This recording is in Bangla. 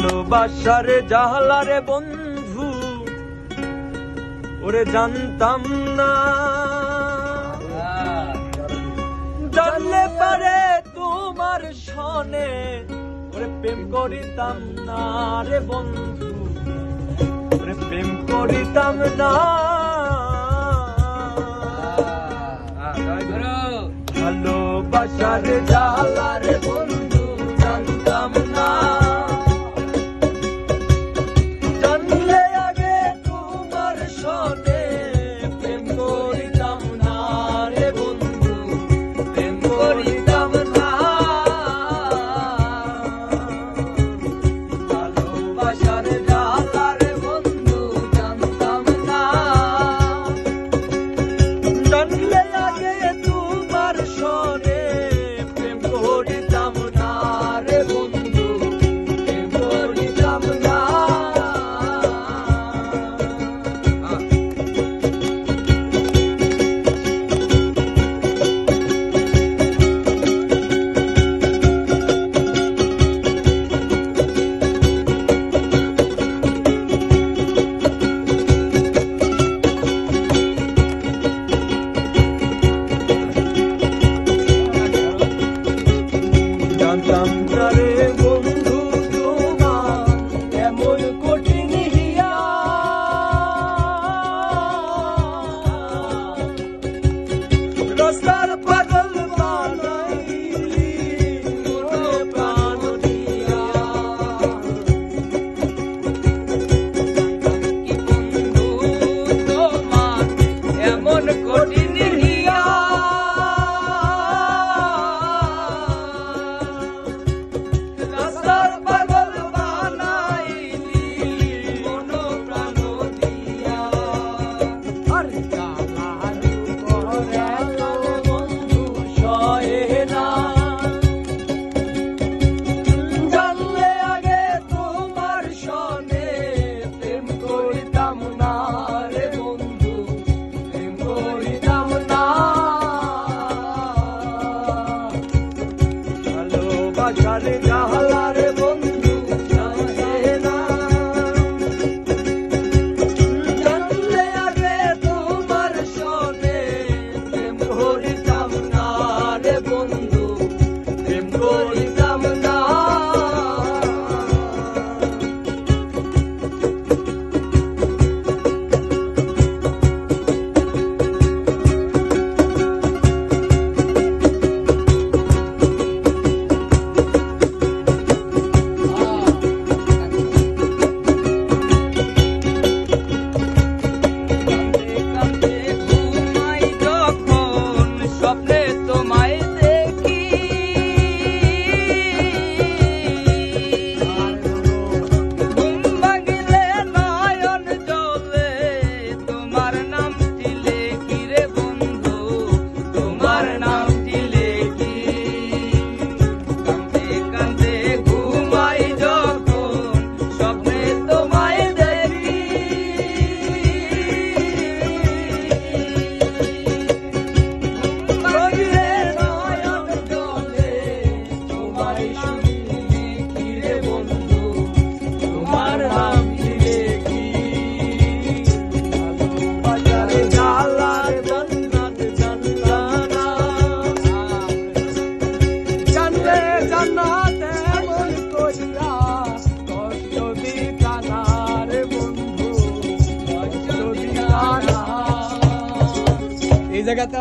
ভালোবাসারে জাহালারে বন্ধু ওরে জানতাম না। জানলে পারে তোমার সনে ওরে প্রেম করিতাম না রে বন্ধু ওরে প্রেম করিতাম না। ভালোবাসার জালারে বন্ধু cantaré. का चलेगा हला I got that.